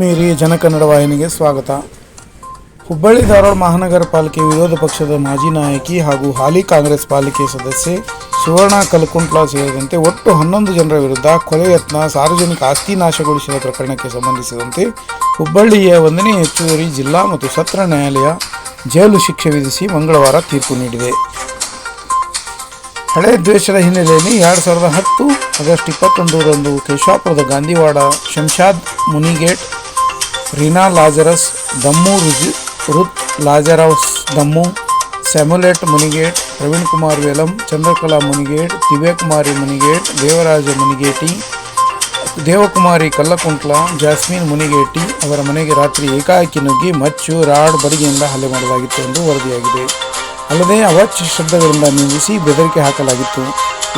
ಆತ್ಮೀಯರಿಗೆ ಜನಕನ್ನಡ ವಾಹಿನಿಗೆ ಸ್ವಾಗತ. ಹುಬ್ಬಳ್ಳಿ ಧಾರವಾಡ ಮಹಾನಗರ ಪಾಲಿಕೆ ವಿರೋಧ ಪಕ್ಷದ ಮಾಜಿ ನಾಯಕಿ ಹಾಗೂ ಹಾಲಿ ಕಾಂಗ್ರೆಸ್ ಪಾಲಿಕೆ ಸದಸ್ಯೆ ಸುವರ್ಣ ಕಲ್ಕುಂಟ್ಲಾ ಸೇರಿದಂತೆ ಒಟ್ಟು ಹನ್ನೊಂದು ಜನರ ವಿರುದ್ಧ ಕೊಲೆ ಯತ್ನ, ಸಾರ್ವಜನಿಕ ಆಸ್ತಿ ನಾಶಗೊಳಿಸಿದ ಪ್ರಕರಣಕ್ಕೆ ಸಂಬಂಧಿಸಿದಂತೆ ಹುಬ್ಬಳ್ಳಿಯ ಒಂದನೇ ಹೆಚ್ಚುವರಿ ಜಿಲ್ಲಾ ಮತ್ತು ಸತ್ರ ನ್ಯಾಯಾಲಯ ಜೈಲು ಶಿಕ್ಷೆ ವಿಧಿಸಿ ಮಂಗಳವಾರ ತೀರ್ಪು ನೀಡಿದೆ. ಹಳೆ ದ್ವೇಷದ ಹಿನ್ನೆಲೆಯಲ್ಲಿ ಎರಡು ಸಾವಿರದ ಹತ್ತು ಆಗಸ್ಟ್ ಇಪ್ಪತ್ತೊಂದರಂದು ಕೇಶಾಪುರದ ಗಾಂಧಿವಾಡ ಶಂಷಾದ್ ಮುನಿಗೇಟ್ ರೀನಾ ಲಾಜರಸ್, ದಮ್ಮು ರುಜು, ರುತ್ ಲಾಜರಸ್, ದಮ್ಮು, ಸ್ಯಾಮುಲೇಟ್ ಮುನಿಗೇಟ್, ಪ್ರವೀಣ್ ಕುಮಾರ್ ವೇಲಂ, ಚಂದ್ರಕಲಾ ಮುನಿಗೇಟ್, ದಿವ್ಯಕುಮಾರಿ ಮುನಿಗೇಟ್, ದೇವರಾಜ ಮುನಿಗೇಟಿ, ದೇವಕುಮಾರಿ ಕಲ್ಲಕುಂಟ್ಲ, ಜಾಸ್ಮಿನ್ ಮುನಿಗೇಟಿ ಅವರ ಮನೆಗೆ ರಾತ್ರಿ ಏಕಾಏಕಿ ನುಗ್ಗಿ ಮಚ್ಚು, ರಾಡ್ ಬಡಿಗೆಯಿಂದ ಹಲ್ಲೆ ಮಾಡಲಾಗಿತ್ತು ಎಂದು ವರದಿಯಾಗಿದೆ. ಅಲ್ಲದೆ ಅವಾಚ್ಯ ಶಬ್ದಗಳಿಂದ ನಿಂದಿಸಿ ಬೆದರಿಕೆ ಹಾಕಲಾಗಿತ್ತು.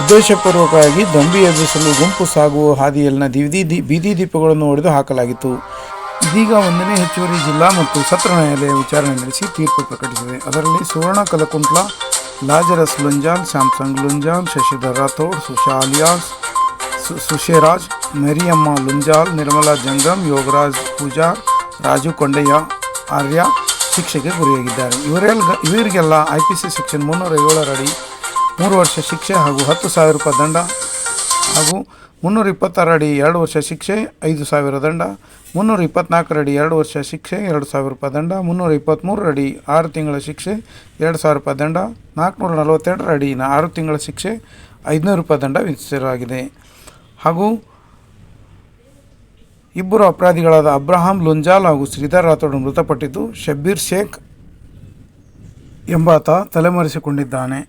ಉದ್ದೇಶಪೂರ್ವಕವಾಗಿ ದಂಬಿ ಎಬ್ಬಿಸಲು ಗುಂಪು ಸಾಗುವ ಹಾದಿಯಲ್ಲಿನ ದಿವಿದಿ ಬೀದಿ ದೀಪಗಳನ್ನು ಒಡೆದು ಹಾಕಲಾಗಿತ್ತು. ಇದೀಗ ಒಂದನೇ ಹೆಚ್ಚುವರಿ ಜಿಲ್ಲಾ ಮತ್ತು ಸತ್ರ ನ್ಯಾಯಾಲಯ ವಿಚಾರಣೆ ನಡೆಸಿ ತೀರ್ಪು ಪ್ರಕಟಿಸಿದೆ. ಅದರಲ್ಲಿ ಸುವರ್ಣ ಕಲಕುಂಟ್ಲ, ಲಾಜರಸ್ ಲುಂಜಾಲ್ ಸ್ಯಾಮ್ಸಂಗ್ ಲುಂಜಾನ್, ಶಶಿಧರ್ ರಾಥೋಡ್, ಸುಶಾ ಅಲಿಯಾಸ್, ಸು, ಸುಶೇರಾಜ್, ಮೇರಿಯಮ್ಮ ಲುಂಜಾಲ್, ನಿರ್ಮಲಾ ಜಂಗಮ್, ಯೋಗರಾಜ್ ಪೂಜಾರ್ ರಾಜು ಕೊಂಡಯ್ಯ, ಆರ್ಯ ಶಿಕ್ಷೆಗೆ ಗುರಿಯಾಗಿದ್ದಾರೆ. ಇವರೆಲ್ಲ ಇವರಿಗೆಲ್ಲ ಐ ಪಿ ಸಿ ಸೆಕ್ಷನ್ ಮುನ್ನೂರ ಏಳರಡಿ ಮೂರು ವರ್ಷ ಶಿಕ್ಷೆ ಹಾಗೂ ಹತ್ತು ಸಾವಿರ ರೂಪಾಯಿ ದಂಡ ಹಾಗೂ ಮುನ್ನೂರ ಇಪ್ಪತ್ತಾರು ಅಡಿ ಎರಡು ವರ್ಷ ಶಿಕ್ಷೆ, ಐದು ಸಾವಿರ ದಂಡ, ಮುನ್ನೂರ ಇಪ್ಪತ್ನಾಲ್ಕರ ಅಡಿ ಎರಡು ವರ್ಷ ಶಿಕ್ಷೆ, ಎರಡು ಸಾವಿರ ರೂಪಾಯಿ ದಂಡ, ಮುನ್ನೂರ ಇಪ್ಪತ್ತ್ಮೂರರ ಅಡಿ ಆರು ತಿಂಗಳ ಶಿಕ್ಷೆ, ಎರಡು ಸಾವಿರ ರೂಪಾಯಿ ದಂಡ, ನಾಲ್ಕುನೂರ ನಲವತ್ತೆರಡರ ಅಡಿ ಆರು ತಿಂಗಳ ಶಿಕ್ಷೆ, ಐದುನೂರು ರೂಪಾಯಿ ದಂಡ ವಿಧಿಸಲಾಗಿದೆ. ಹಾಗೂ ಇಬ್ಬರು ಅಪರಾಧಿಗಳಾದ ಅಬ್ರಹಾಂ ಲುಂಜಾಲ್ ಹಾಗೂ ಶ್ರೀಧರ್ ರಾಥೋಡ್ ಮೃತಪಟ್ಟಿದ್ದು, ಶಬ್ಬೀರ್ ಶೇಖ್ ಎಂಬಾತ ತಲೆಮರೆಸಿಕೊಂಡಿದ್ದಾನೆ.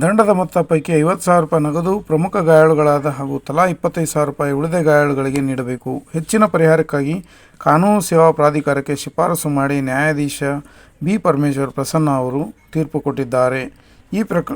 ದಂಡದ ಮೊತ್ತ ಪೈಕಿ ಐವತ್ತು ಸಾವಿರ ರೂಪಾಯಿ ನಗದು, ಪ್ರಮುಖ ಗಾಯಾಳುಗಳಾದ ಹಾಗೂ ತಲಾ ಇಪ್ಪತ್ತೈದು ಸಾವಿರ ರೂಪಾಯಿ ಉಳಿದ ಗಾಯಾಳುಗಳಿಗೆ ನೀಡಬೇಕು. ಹೆಚ್ಚಿನ ಪರಿಹಾರಕ್ಕಾಗಿ ಕಾನೂನು ಸೇವಾ ಪ್ರಾಧಿಕಾರಕ್ಕೆ ಶಿಫಾರಸು ಮಾಡಿ ನ್ಯಾಯಾಧೀಶ ಬಿ ಪರಮೇಶ್ವರ್ ಪ್ರಸನ್ನ ಅವರು ತೀರ್ಪು ಕೊಟ್ಟಿದ್ದಾರೆ. ಈ ಪ್ರಕ